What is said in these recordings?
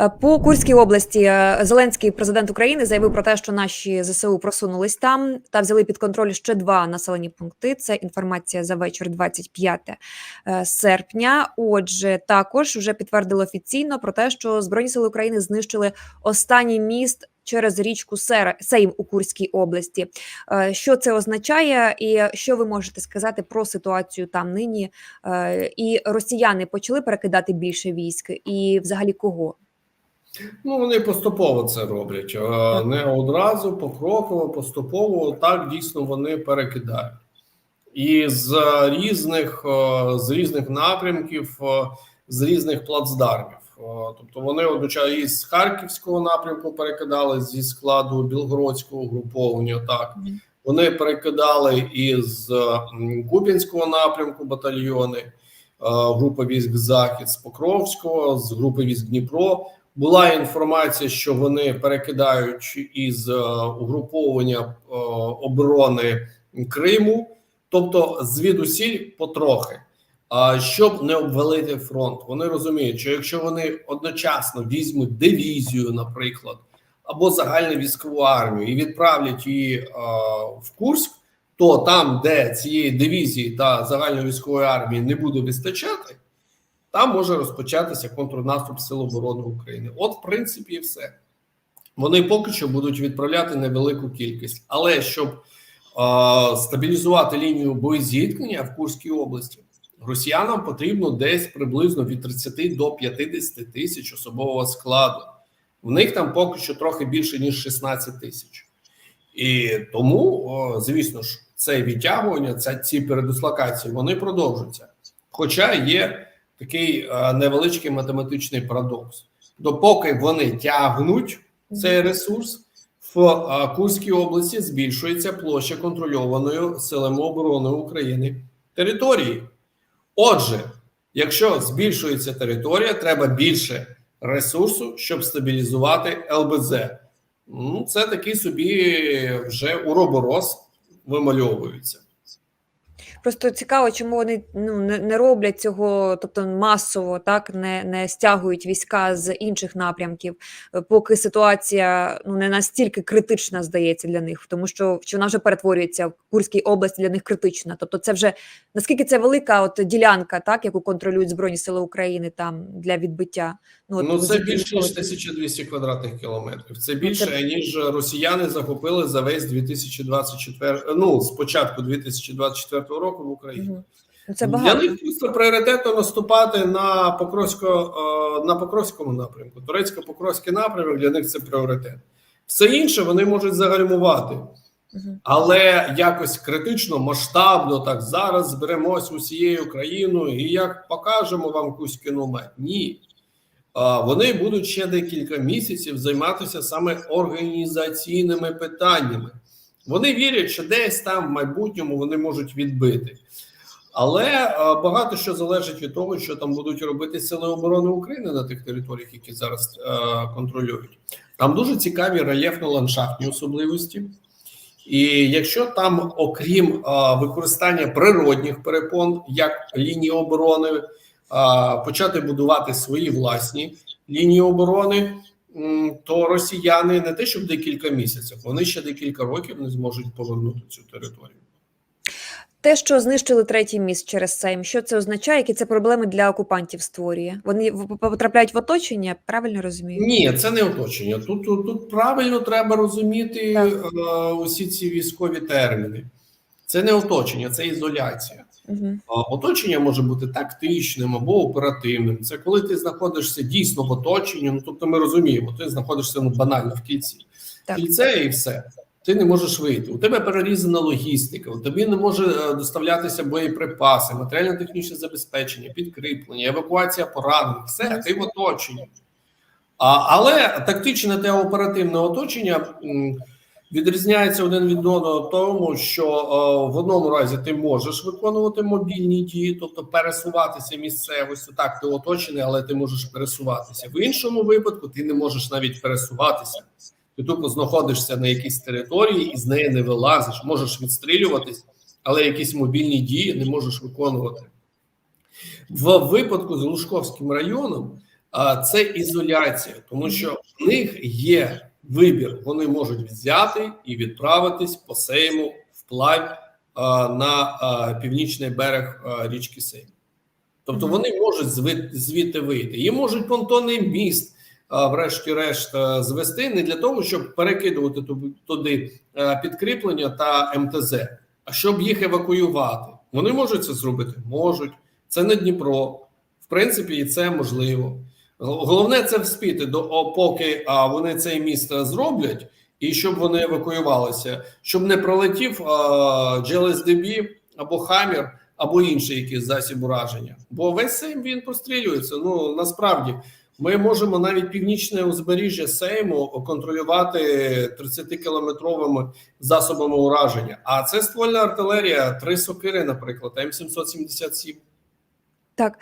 Е, По Курській області е, Зеленський президент України заявив про те, що наші ЗСУ просунулись там та взяли під контроль ще два населені пункти. Це інформація за вечір 25 е, серпня. Отже, також вже підтвердили офіційно про те, що Збройні сили України знищили останній міст. Через річку Сера- Сейм у Курській області. Що це означає, і що ви можете сказати про ситуацію там нині? І росіяни почали перекидати більше військ, і взагалі кого? Ну, вони поступово це роблять. Не одразу, покроково, поступово. Так дійсно вони перекидають. І з різних, е, з різних напрямків, е, з різних плацдармів. Е, Тобто вони одночасно і з Харківського напрямку перекидали зі складу Білгородського угруповання. Так вони перекидали із Куп'янського напрямку батальйони, група військ Захід з Покровського, з групи військ Дніпро. Була інформація, що вони перекидають із е, угруповання е, оборони Криму, тобто звідусіль потрохи. А щоб не обвалити фронт, вони розуміють, що якщо вони одночасно візьмуть дивізію, наприклад, або загальну військову армію і відправлять її е, в Курськ, то там, де цієї дивізії та загальної військової армії не буде вистачати, там може розпочатися контрнаступ Сил оборони України. От, в принципі, і все. Вони поки що будуть відправляти невелику кількість, але щоб е, стабілізувати лінію боєзіткнення в Курській області, росіянам потрібно десь приблизно від 30 до 50 тисяч особового складу. В них там поки що трохи більше ніж 16 тисяч, і тому, о, звісно ж, це відтягування, це ці передислокації, вони продовжуються. Хоча є такий е, невеличкий математичний парадокс. Допоки вони тягнуть цей ресурс, в е, Курській області збільшується площа контрольованої силами оборони України території. Отже, якщо збільшується територія, треба більше ресурсу, щоб стабілізувати ЛБЗ. Ну, це такий собі вже уроборос вимальовується. Просто цікаво, чому вони ну не, не роблять цього, тобто масово так не, не стягують війська з інших напрямків, е, поки ситуація ну не настільки критична здається для них, тому що чи вона вже перетворюється в Курській області для них критична. Тобто, це вже наскільки це велика от ділянка, так яку контролюють збройні сили України там для відбиття. от Ну, це більше ніж виходить? 1200 квадратних кілометрів. Це Ну, більше це- ніж росіяни захопили за весь 2024, ну з початку 2024 року в Україні. Ну, Це Для них просто пріоритетно наступати на Покровсько е, на Покровському напрямку. Турецько-Покровський напрямок для них це пріоритет. Все інше вони можуть загальмувати. Але якось критично, масштабно так зараз зберемось усією країною і як покажемо вам якусь кіномет. Ні. Вони будуть ще декілька місяців займатися саме організаційними питаннями. Вони вірять, що десь там в майбутньому вони можуть відбити. Але е, багато що залежить від того, що там будуть робити сили оборони України на тих територіях, які зараз е, контролюють. Там дуже цікаві рельєфно-ландшафтні особливості. І якщо там, окрім а, використання природних перепон як лінії оборони, а, почати будувати свої власні лінії оборони, то росіяни не те, щоб декілька місяців, вони ще декілька років не зможуть повернути цю територію. Те, що знищили третій міст через Сейм, що це означає? Які це проблеми для окупантів створює? Вони потрапляють в оточення, правильно розумію? Ні, це не оточення. Тут, тут, тут правильно треба розуміти Так. е, усі ці військові терміни. Це не оточення, це ізоляція. Угу. Оточення може бути тактичним або оперативним. Це коли ти знаходишся дійсно в оточенні. Ну тобто, ми розуміємо, ти знаходишся ну банально в кільці. Так. Кільце і все. Ти не можеш вийти. У тебе перерізана логістика, у тобі не може е, доставлятися боєприпаси, матеріально-технічне забезпечення, підкріплення, евакуація поранених. Все, ти в оточенні. А, але тактичне та оперативне оточення м, відрізняється один від одного тому, що е, в одному разі ти можеш виконувати мобільні дії, тобто пересуватися місцевістю. Так, ти оточений, але ти можеш пересуватися. В іншому випадку ти не можеш навіть пересуватися. Ти тупо знаходишся на якійсь території і з неї не вилазиш, можеш відстрілюватись, але якісь мобільні дії не можеш виконувати. В випадку з Лужковським районом це ізоляція, тому що в них є вибір. Вони можуть взяти і відправитись по Сейму вплавь на північний берег річки Сейм. Тобто вони можуть звідти вийти. Їм можуть понтонний міст, врешті-решт, звести не для того, щоб перекидувати туди підкріплення та МТЗ, а щоб їх евакуювати. Вони можуть це зробити? Можуть. Це не Дніпро. В принципі, і це можливо. Гол- Головне це вспіти до поки а, вони цей міст зроблять, і щоб вони евакуювалися, щоб не пролетів GLSDB або Хаммер, або інший якийсь засіб ураження. Бо весь Сейм він пострілюється. Ну насправді ми можемо навіть північне узбережжя Сейму контролювати 30-кілометровими засобами ураження. А це ствольна артилерія, три сокири, наприклад, М777. Так.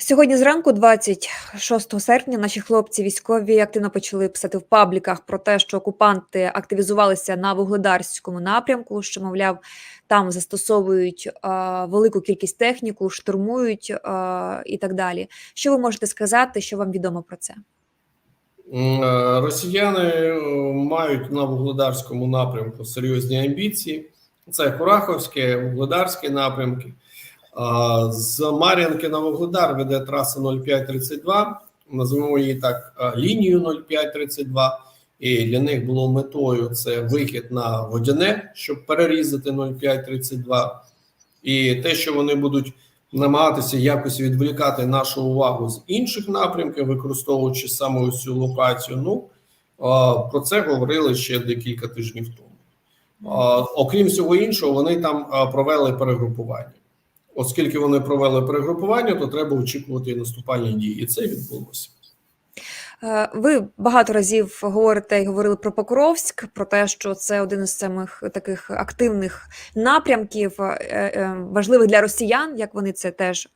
Сьогодні зранку, 26 серпня, наші хлопці військові активно почали писати в пабліках про те, що окупанти активізувалися на вугледарському напрямку, що, мовляв, там застосовують а, велику кількість техніку, штурмують а, і так далі. Що ви можете сказати, що вам відомо про це? Е, Росіяни е, мають на вугледарському напрямку серйозні амбіції. Це Кураховське, Вугледарські напрямки. З Мар'янки на Вугледар веде траса 0532, назвемо її так лінію 0532. І для них було метою це вихід на водяне, щоб перерізати 0532. І те, що вони будуть намагатися якось відволікати нашу увагу з інших напрямків, використовуючи саме цю локацію. Ну про це говорили ще декілька тижнів тому. Окрім всього іншого, вони там провели перегрупування. Оскільки вони провели перегрупування, то треба очікувати і наступальні дії. І це відбулося. Е, Ви багато разів говорите і говорили про Покровськ, про те, що це один із самих таких активних напрямків, е, е, важливих для росіян, як вони це теж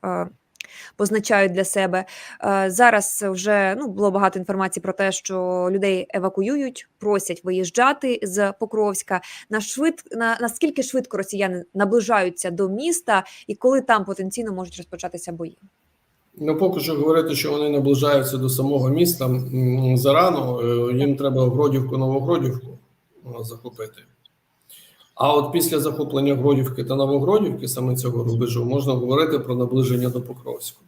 позначають для себе. Е, Зараз вже ну було багато інформації про те, що людей евакуюють, просять виїжджати з Покровська. На швид на наскільки швидко росіяни наближаються до міста, і коли там потенційно можуть розпочатися бої? Ну, поки що говорити, що вони наближаються до самого міста зарано, е, їм треба Гродівку, Новогродівку е, захопити. А от після захоплення Гродівки та Новогродівки, саме цього рубежу, можна говорити про наближення до Покровського.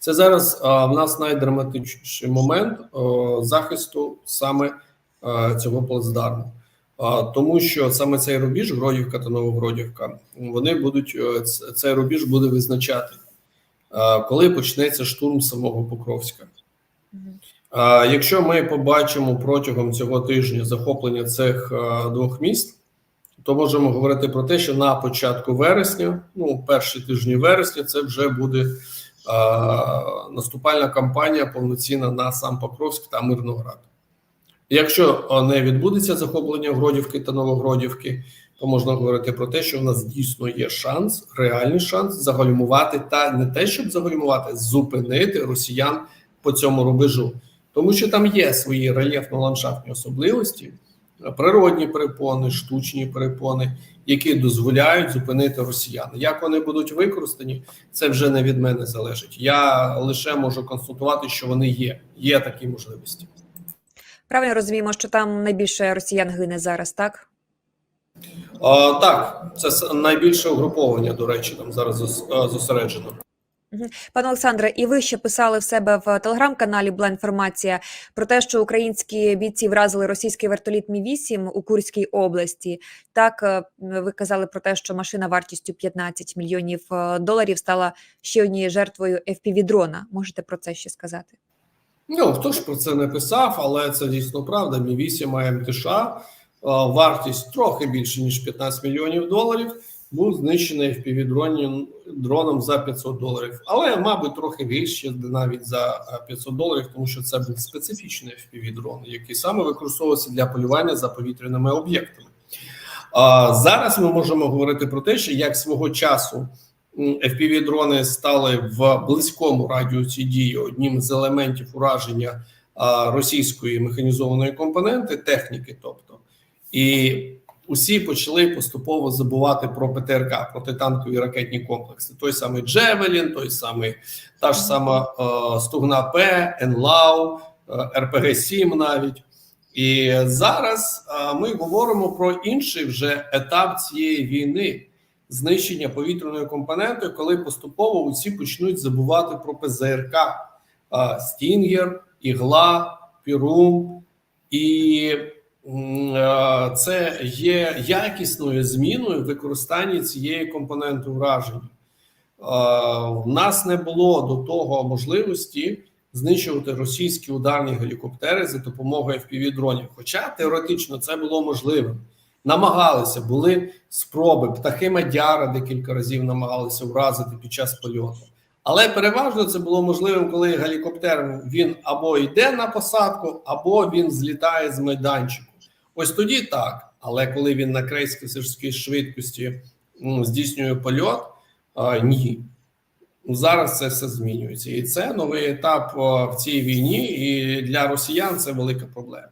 Це зараз а, в нас найдраматичніший момент о, захисту саме а, цього плацдарму. А, тому що саме цей рубіж, Гродівка та Новогродівка, вони будуть е, цей рубіж буде визначати, а, коли почнеться штурм самого Покровська. А, Якщо ми побачимо протягом цього тижня захоплення цих а, двох міст, то можемо говорити про те, що на початку вересня, ну перші тижні вересня, це вже буде а, наступальна кампанія повноцінна на сам Покровськ та Мирноград. Якщо не відбудеться захоплення Гродівки та Новогродівки, то можна говорити про те, що в нас дійсно є шанс, реальний шанс загальмувати та не те, щоб загальмувати, зупинити росіян по цьому рубежу, тому що там є свої рельєфно-ландшафтні особливості, природні перепони, штучні перепони, які дозволяють зупинити росіян. Як вони будуть використані, це вже не від мене залежить. Я лише можу констатувати, що вони є. Є такі можливості. Правильно розуміємо, що там найбільше росіян гине зараз, так? А, так, це найбільше угруповання, до речі, там зараз зосереджено. Пане Олександре, і ви ще писали в себе в телеграм-каналі. Була інформація про те, що українські бійці вразили російський вертоліт Мі 8 у Курській області. Так е, ви казали про те, що машина вартістю 15 мільйонів е, доларів стала ще однією жертвою FPV-дрона. Можете про це ще сказати? Ну хто ж про це не писав, але це дійсно правда. Мі 8 АМТШ, е, вартість трохи більше ніж 15 мільйонів доларів. Був знищений fpv дроні дроном за 500 доларів, але мабуть трохи більше навіть за е, 500 доларів, тому що це був специфічний fpv дрон, який саме використовувався для полювання за повітряними об'єктами. Зараз ми можемо говорити про те, що як свого часу fpv дрони стали в близькому радіусі дії одним з елементів ураження російської механізованої компоненти техніки, тобто і усі почали поступово забувати про ПТРК, протитанкові ракетні комплекси. Той самий Джевелін, той самий та ж сама е, Стугна П, Енлау, е, РПГ 7 навіть. І зараз е, ми говоримо про інший вже етап цієї війни знищення повітряної компоненти, коли поступово усі почнуть забувати про ПЗРК, е, Стінгер, Ігла, Пірум, і це є якісною зміною в використанні цієї компоненти враження. Е, В нас не було до того можливості знищувати російські ударні гелікоптери за допомогою FPV-дронів. Хоча теоретично це було можливим. Намагалися, були спроби. Птахи Мадяра декілька разів намагалися вразити під час польоту. Але переважно це було можливим, коли гелікоптер він або йде на посадку, або він злітає з майданчику. Ось тоді так. Але коли він на крейсерській швидкості здійснює польот, ні. Зараз це все змінюється, і це новий етап в цій війні. І для росіян це велика проблема.